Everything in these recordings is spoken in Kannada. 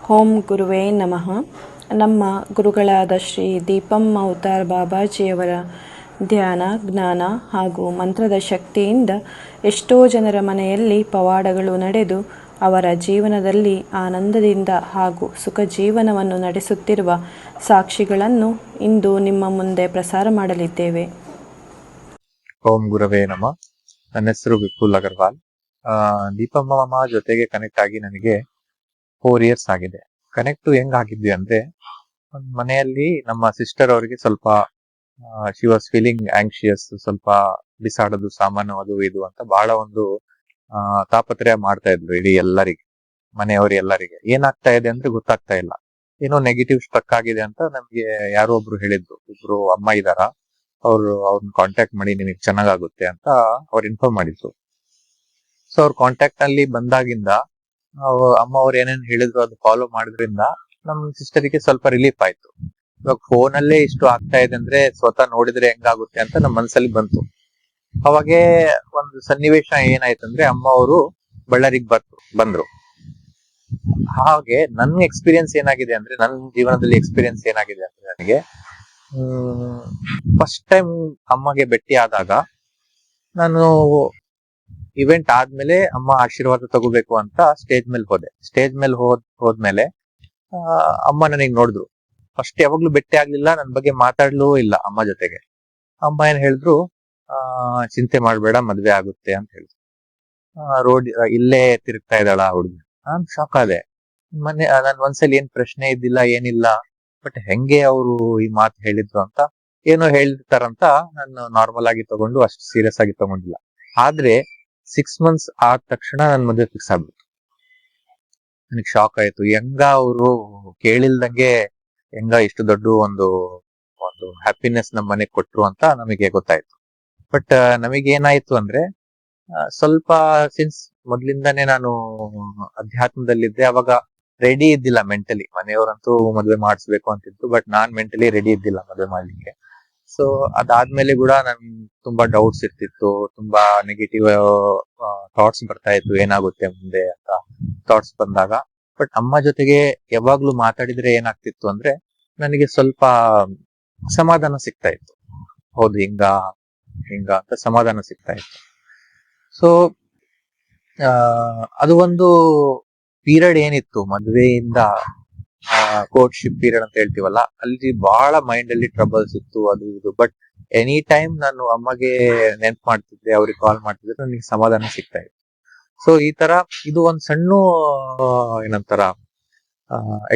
ಓಂ ಗುರುವೇ ನಮಃ. ನಮ್ಮ ಗುರುಗಳಾದ ಶ್ರೀ ದೀಪಂ ಅವತಾರ್ ಬಾಬಾಜಿಯವರ ಧ್ಯಾನ, ಜ್ಞಾನ ಹಾಗೂ ಮಂತ್ರದ ಶಕ್ತಿಯಿಂದ ಎಷ್ಟೋ ಜನರ ಮನೆಯಲ್ಲಿ ಪವಾಡಗಳು ನಡೆದು ಅವರ ಜೀವನದಲ್ಲಿ ಆನಂದದಿಂದ ಹಾಗೂ ಸುಖ ಜೀವನವನ್ನು ನಡೆಸುತ್ತಿರುವ ಸಾಕ್ಷಿಗಳನ್ನು ಇಂದು ನಿಮ್ಮ ಮುಂದೆ ಪ್ರಸಾರ ಮಾಡಲಿದ್ದೇವೆ. ಓಂ ಗುರವೇ ನಮ. ನನ್ನ ಹೆಸರು ವಿಪುಲ್ ಅಗರ್ವಾಲ್. ದೀಪಮ್ಮ ಮಾಮ ಜೊತೆಗೆ ಕನೆಕ್ಟ್ ಆಗಿ ನನಗೆ ಫೋರ್ ಇಯರ್ಸ್ ಆಗಿದೆ. ಕನೆಕ್ಟ್ ಹೆಂಗ್ ಆಗಿದ್ವಿ ಅಂದ್ರೆ ಮನೆಯಲ್ಲಿ ನಮ್ಮ ಸಿಸ್ಟರ್ ಅವರಿಗೆ ಸ್ವಲ್ಪ ಶಿ ವಾಸ್ ಫೀಲಿಂಗ್ ಆಂಕ್ಷಿಯಸ್ ಸ್ವಲ್ಪ ಬಿಸಾಡೋದು, ಸಾಮಾನು ಅದು ಇದು ಅಂತ ಬಹಳ ಒಂದು ತಾಪತ್ರಯ ಮಾಡ್ತಾ ಇದ್ರು ಇಡೀ ಎಲ್ಲರಿಗೆ, ಮನೆಯವರು ಎಲ್ಲರಿಗೆ. ಏನಾಗ್ತಾ ಇದೆ ಅಂದ್ರೆ ಗೊತ್ತಾಗ್ತಾ ಇಲ್ಲ. ಏನೋ ನೆಗೆಟಿವ್ ಸ್ಟ್ರಕ್ ಆಗಿದೆ ಅಂತ ನಮ್ಗೆ ಯಾರೋ ಒಬ್ರು ಹೇಳಿದ್ರು. ಇಬ್ರು ಅಮ್ಮ ಇದಾರ. ಅವ್ರು ಅವ್ರನ್ನ ಕಾಂಟ್ಯಾಕ್ಟ್ ಮಾಡಿ ನಿಮಗೆ ಚೆನ್ನಾಗಾಗುತ್ತೆ ಅಂತ ಅವ್ರು ಇನ್ಫಾರ್ಮ್ ಮಾಡಿದ್ರು. ಸೊ ಅವ್ರ ಕಾಂಟ್ಯಾಕ್ಟ್ ಅಲ್ಲಿ ಬಂದಾಗಿಂದ ಅವ್- ಅಮ್ಮ ಅವ್ರು ಏನೇನ್ ಹೇಳಿದ್ರು ಅದು ಫಾಲೋ ಮಾಡಿದ್ರಿಂದ ನಮ್ ಸಿಸ್ಟರಿಗೆ ಸ್ವಲ್ಪ ರಿಲೀಫ್ ಆಯ್ತು. ಇವಾಗ ಫೋನ್ ಅಲ್ಲೇ ಇಷ್ಟು ಆಗ್ತಾ ಇದೆ ಅಂದ್ರೆ ಸ್ವತಃ ನೋಡಿದ್ರೆ ಹೆಂಗಾಗುತ್ತೆ ಅಂತ ನಮ್ಮ ಮನ್ಸಲ್ಲಿ ಬಂತು. ಅವಾಗೆ ಒಂದು ಸನ್ನಿವೇಶ ಏನಾಯ್ತಂದ್ರೆ ಅಮ್ಮ ಅವರು ಬಳ್ಳಾರಿಗೆ ಬರ್ತು, ಬಂದ್ರು. ಹಾಗೆ ನನ್ ಎಕ್ಸ್ಪೀರಿಯನ್ಸ್ ಏನಾಗಿದೆ ಅಂದ್ರೆ ನನ್ನ ಜೀವನದಲ್ಲಿ ಎಕ್ಸ್ಪೀರಿಯನ್ಸ್ ಏನಾಗಿದೆ ಅಂದ್ರೆ ನನಗೆ ಫಸ್ಟ್ ಟೈಮ್ ಅಮ್ಮಗೆ ಭೇಟಿ ಆದಾಗ ನಾನು ಇವೆಂಟ್ ಆದ್ಮೇಲೆ ಅಮ್ಮ ಆಶೀರ್ವಾದ ತಗೋಬೇಕು ಅಂತ ಸ್ಟೇಜ್ ಮೇಲೆ ಹೋದೆ. ಸ್ಟೇಜ್ ಮೇಲೆ ಹೋದ್, ಹೋದ್ಮೇಲೆ ಅಮ್ಮ ನನಗೆ ನೋಡಿದ್ರು. ಫಸ್ಟ್ ಯಾವಾಗ್ಲೂ ಭೇಟಿ ಆಗ್ಲಿಲ್ಲ ನನ್ನ ಬಗ್ಗೆ ಮಾತಾಡ್ಲೂ ಇಲ್ಲ ಅಮ್ಮ ಜೊತೆಗೆ. ಅಮ್ಮ ಏನ್ ಹೇಳಿದ್ರು, ಆ, ಚಿಂತೆ ಮಾಡ್ಬೇಡ, ಮದ್ವೆ ಆಗುತ್ತೆ ಅಂತ ಹೇಳಿದ್ರು. ರೋಡ್ ಇಲ್ಲೇ ತಿರುಗ್ತಾ ಇದ್ದಾಳ ಹುಡುಗಿ. ನಾನ್ ಶಾಕ್ ಆದೆ. ಮೊನ್ನೆ ನನ್ ಒಂದ್ಸಲಿ ಏನ್ ಪ್ರಶ್ನೆ ಇದ್ದಿಲ್ಲ, ಏನಿಲ್ಲ ಬಟ್ ಹೆಂಗೆ ಅವರು ಈ ಮಾತು ಹೇಳಿದ್ರು ಅಂತ, ಏನೋ ಹೇಳಿರ್ತಾರಂತ ನಾನು ನಾರ್ಮಲ್ ಆಗಿ ತಗೊಂಡು ಅಷ್ಟು ಸೀರಿಯಸ್ ಆಗಿ ತಗೊಂಡಿಲ್ಲ. ಆದ್ರೆ ಸಿಕ್ಸ್ ಮಂತ್ಸ್ ಆದ ತಕ್ಷಣ ನನ್ನ ಮದುವೆ ಫಿಕ್ಸ್ ಆಗ್ಬಿಟ್ಟು ನನಗೆ ಶಾಕ್ ಆಯ್ತು. ಹೆಂಗ ಅವರು ಕೇಳಿಲ್ದಂಗೆ ಹೆಂಗ ಇಷ್ಟು ದೊಡ್ಡ ಒಂದು ಒಂದು ಹ್ಯಾಪಿನೆಸ್ ನಮ್ಮ ಮನೆಗೆ ಕೊಟ್ರು ಅಂತ ನಮಗೆ ಗೊತ್ತಾಯ್ತು. ಬಟ್ ನಮಗೆ ಏನಾಯ್ತು ಅಂದ್ರೆ ಸ್ವಲ್ಪ ಸಿನ್ಸ್ ಮೊದ್ಲಿಂದಾನೇ ನಾನು ಅಧ್ಯಾತ್ಮದಲ್ಲಿದ್ದೆ, ಅವಾಗ ರೆಡಿ ಇದ್ದಿಲ್ಲ ಮೆಂಟಲಿ ಮನೆಯವರಂತೂ ಮದ್ವೆ ಮಾಡಿಸ್ಬೇಕು ಅಂತಿತ್ತು ಬಟ್ ನಾನ್ ಮೆಂಟಲಿ ರೆಡಿ ಇದ್ದಿಲ್ಲ ಮದ್ವೆ ಮಾಡ್ಲಿಕ್ಕೆ. ಸೊ ಅದಾದ್ಮೇಲೆ ಕೂಡ ನನ್ ತುಂಬಾ ಡೌಟ್ಸ್ ಇರ್ತಿತ್ತು. ತುಂಬಾ ನೆಗೆಟಿವ್ ಥಾಟ್ಸ್ ಬರ್ತಾ ಇತ್ತು. ಏನಾಗುತ್ತೆ ಮುಂದೆ ಅಂತ ಥಾಟ್ಸ್ ಬಂದಾಗ. ಬಟ್ ಅಮ್ಮ ಜೊತೆಗೆ ಯಾವಾಗ್ಲೂ ಮಾತಾಡಿದ್ರೆ ಏನಾಗ್ತಿತ್ತು ಅಂದ್ರೆ ನನಗೆ ಸ್ವಲ್ಪ ಸಮಾಧಾನ ಸಿಗ್ತಾ ಇತ್ತು. ಹೌದು, ಹಿಂಗ ಹಿಂಗ ಅಂತ ಸಮಾಧಾನ ಸಿಗ್ತಾ ಇತ್ತು. ಸೊ ಅದು ಒಂದು ಪೀರಿಯಡ್ ಏನಿತ್ತು ಮದ್ವೆಯಿಂದ ಕೋರ್ಟ್ಶಿಪ್ ಪೀರಿಯಡ್ ಅಂತ ಹೇಳ್ತೀವಲ್ಲ, ಅಲ್ಲಿ ಬಹಳ ಮೈಂಡ್ ಅಲ್ಲಿ ಟ್ರಬಲ್ಸ್ ಇತ್ತು ಅದು ಇದು. ಬಟ್ ಎನಿ ಟೈಮ್ ನಾನು ಅಮ್ಮಗೆ ನೆನ್ಪ್ ಮಾಡ್ತಿದ್ದೆ, ಅವ್ರಿಗೆ ಕಾಲ್ ಮಾಡ್ತಿದ್ರೆ ನನಗೆ ಸಮಾಧಾನ ಸಿಗ್ತಾ ಇತ್ತು. ಸೊ ಈ ತರ ಇದು ಒಂದ್ ಸಣ್ಣ ಏನಂತಾರ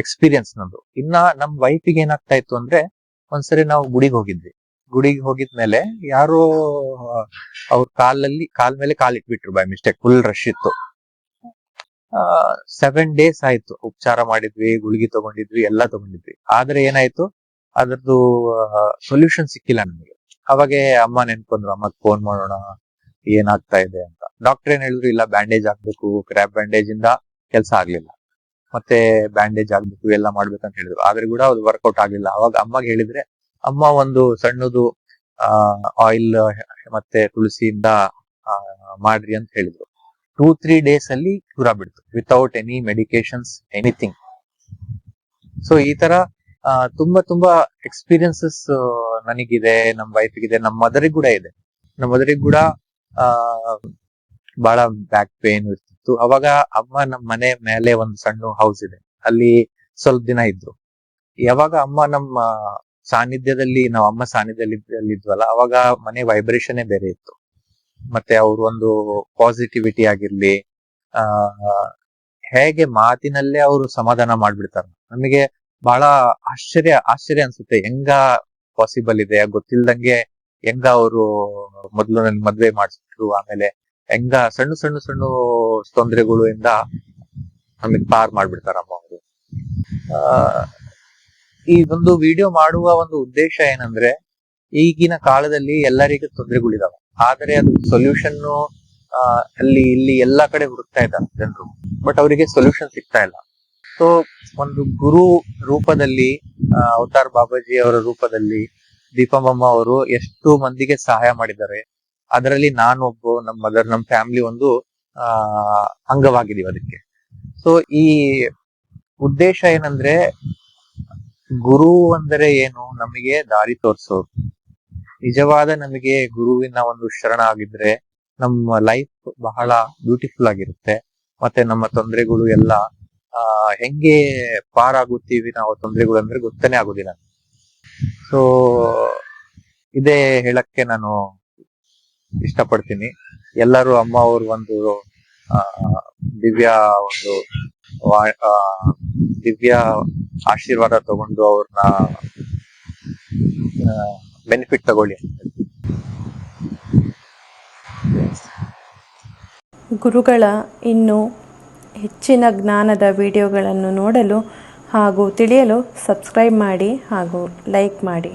ಎಕ್ಸ್ಪೀರಿಯನ್ಸ್ ನಂದು ಇನ್ನ ನಮ್ ವೈಫಿಗೆ ಏನಾಗ್ತಾ ಇತ್ತು ಅಂದ್ರೆ, ಒಂದ್ಸರಿ ನಾವು ಗುಡಿಗೆ ಹೋಗಿದ್ವಿ. ಗುಡಿಗೆ ಹೋಗಿದ್ಮೇಲೆ ಯಾರೋ ಅವ್ರ ಕಾಲಲ್ಲಿ, ಕಾಲ್ ಮೇಲೆ ಕಾಲ್ ಇಟ್ಬಿಟ್ರು ಬೈ ಮಿಸ್ಟೇಕ್ ಫುಲ್ ರಶ್ ಇತ್ತು. ಸೆವೆನ್ ಡೇಸ್ ಆಯ್ತು. ಉಪಚಾರ ಮಾಡಿದ್ವಿ, ಗುಳಿಗೆ ತಗೊಂಡಿದ್ವಿ, ಎಲ್ಲ ತಗೊಂಡಿದ್ವಿ. ಆದ್ರೆ ಏನಾಯ್ತು? ಅದ್ರದ್ದು ಸೊಲ್ಯೂಷನ್ ಸಿಕ್ಕಿಲ್ಲ ನಮಗೆ. ಅವಾಗೆ ಅಮ್ಮ ನೆನ್ಕೊಂಡ್ರು ಅಮ್ಮ ಫೋನ್ ಮಾಡೋಣ, ಏನಾಗ್ತಾ ಇದೆ ಅಂತ. ಡಾಕ್ಟರ್ ಏನ್ ಹೇಳಿದ್ರು, ಇಲ್ಲ ಬ್ಯಾಂಡೇಜ್ ಹಾಕ್ಬೇಕು ಕ್ರ್ಯಾಪ್ ಬ್ಯಾಂಡೇಜ್ ಇಂದ ಕೆಲಸ ಆಗ್ಲಿಲ್ಲ. ಮತ್ತೆ ಬ್ಯಾಂಡೇಜ್ ಆಗ್ಬೇಕು ಎಲ್ಲ ಮಾಡ್ಬೇಕಂತ ಹೇಳಿದ್ರು. ಆದ್ರೆ ಕೂಡ ಅದು ವರ್ಕೌಟ್ ಆಗ್ಲಿಲ್ಲ. ಅವಾಗ ಅಮ್ಮಗೆ ಹೇಳಿದ್ರೆ, ಅಮ್ಮ ಒಂದು ಸಣ್ಣದು ಆಯಿಲ್ ಮತ್ತೆ ತುಳಸಿಯಿಂದ ಮಾಡ್ರಿ ಅಂತ ಹೇಳಿದ್ರು. ಟೂ ತ್ರೀ ಡೇಸ್ ಅಲ್ಲಿ ಕ್ಯೂರ್ ಆಗ್ಬಿಡ್ತು without any medications anything so ಈ ತರ ತುಂಬಾ ತುಂಬಾ ಎಕ್ಸ್ಪೀರಿಯನ್ಸಸ್ ನನಗಿದೆ ನಮ್ಮ ವೈಫ್ಗಿದೆ ನಮ್ಮ ಮದರಿಗೆ ಕೂಡ ಇದೆ. ನಮ್ಮ ಮದರಿಗೆ ಕೂಡ, ಆ ಬಹಳ ಬ್ಯಾಕ್ ಪೇನ್ ಇರ್ತಿತ್ತು. ಅವಾಗ ಅಮ್ಮ ನಮ್ಮ ಮನೆ ಮೇಲೆ ಒಂದು ಸಣ್ಣ ಹೌಸ್ ಇದೆ. ಅಲ್ಲಿ ಸ್ವಲ್ಪ ದಿನ ಇದ್ರು. ಯಾವಾಗ ಅಮ್ಮ ನಮ್ಮ ಸಾನ್ನಿಧ್ಯದಲ್ಲಿ, ನಾವು ಅಮ್ಮ ಸಾನ್ನಿಧ್ಯದಲ್ಲಿ ಇದ್ವಲ್ಲ, ಅವಾಗ ಮನೆ ವೈಬ್ರೇಷನ್ ಬೇರೆ ಇತ್ತು. ಮತ್ತೆ ಅವ್ರ ಒಂದು ಪಾಸಿಟಿವಿಟಿ ಆಗಿರ್ಲಿ, ಆ, ಹೇಗೆ ಮಾತಿನಲ್ಲೇ ಅವರು ಸಮಾಧಾನ ಮಾಡ್ಬಿಡ್ತಾರ. ನಮಗೆ ಬಹಳ ಆಶ್ಚರ್ಯ ಆಶ್ಚರ್ಯ ಅನ್ಸುತ್ತೆ. ಹೆಂಗ ಪಾಸಿಬಲ್ ಇದೆ? ಗೊತ್ತಿಲ್ದಂಗೆ ಹೆಂಗ ಅವರು ಮೊದಲು ನನ್ ಮದ್ವೆ ಮಾಡಿಸ್ಬಿಟ್ರು ಆಮೇಲೆ ಹೆಂಗ ಸಣ್ಣ ಸಣ್ಣ ಸಣ್ಣ ತೊಂದರೆಗಳು ಇಂದ ನಮಗ್ ಪಾರ್ ಮಾಡ್ಬಿಡ್ತಾರಮ್ಮ ಅವರು. ಆ, ಈ ಒಂದು ವಿಡಿಯೋ ಮಾಡುವ ಒಂದು ಉದ್ದೇಶ ಏನಂದ್ರೆ, ಈಗಿನ ಕಾಲದಲ್ಲಿ ಎಲ್ಲರಿಗೂ ತೊಂದರೆಗಳಿದಾವೆ. ಆದರೆ ಅದು ಸೊಲ್ಯೂಷನ್ ಅಲ್ಲಿ, ಇಲ್ಲಿ ಎಲ್ಲಾ ಕಡೆ ಹುಡುಕ್ತಾ ಇದ್ದಾರೆ ಜನರು. ಬಟ್ ಅವರಿಗೆ ಸೊಲ್ಯೂಷನ್ ಸಿಗ್ತಾ ಇಲ್ಲ. ಸೊ ಒಂದು ಗುರು ರೂಪದಲ್ಲಿ ಅವತಾರ್ ಬಾಬಾಜಿ ಅವರ ರೂಪದಲ್ಲಿ ದೀಪಮಮ್ಮ ಅವರು ಎಷ್ಟು ಮಂದಿಗೆ ಸಹಾಯ ಮಾಡಿದ್ದಾರೆ. ಅದರಲ್ಲಿ ನಾನು ಒಬ್ಬ ನಮ್ಮ ಮದರ್ ನಮ್ಮ ಫ್ಯಾಮಿಲಿ ಒಂದು, ಆ ಅಂಗವಾಗಿದೀವಿ ಅದಕ್ಕೆ. ಸೊ ಈ ಉದ್ದೇಶ ಏನಂದ್ರೆ, ಗುರು ಅಂದರೆ ಏನು? ನಮಗೆ ದಾರಿ ತೋರಿಸೋರು. ನಿಜವಾದ ನಮಗೆ ಗುರುವಿನ ಒಂದು ಶರಣ ಆಗಿದ್ರೆ ನಮ್ಮ ಲೈಫ್ ಬಹಳ ಬ್ಯೂಟಿಫುಲ್ ಆಗಿರುತ್ತೆ. ಮತ್ತೆ ನಮ್ಮ ತೊಂದರೆಗಳು ಎಲ್ಲ, ಆ, ಹೆಂಗೆ ಪಾರಾಗುತ್ತೀವಿ ನಾವು ತೊಂದರೆಗಳು ಅಂದ್ರೆ ಗೊತ್ತನೇ ಆಗೋದಿಲ್ಲ. ಸೊ ಇದೇ ಹೇಳಕ್ಕೆ ನಾನು ಇಷ್ಟಪಡ್ತೀನಿ. ಎಲ್ಲರೂ ಅಮ್ಮ ಅವ್ರ ಒಂದು ದಿವ್ಯ ಒಂದು ದಿವ್ಯ ಆಶೀರ್ವಾದ ತಗೊಂಡು ಅವ್ರನ್ನ ಬೆನಿಫಿಟ್ ತಗೊಳ್ಳಿ. ಗುರುಗಳ ಇನ್ನು ಹೆಚ್ಚಿನ ಜ್ಞಾನದ ವಿಡಿಯೋಗಳನ್ನು ನೋಡಲು ಹಾಗೂ ತಿಳಿಯಲು ಸಬ್ಸ್ಕ್ರೈಬ್ ಮಾಡಿ ಹಾಗೂ ಲೈಕ್ ಮಾಡಿ.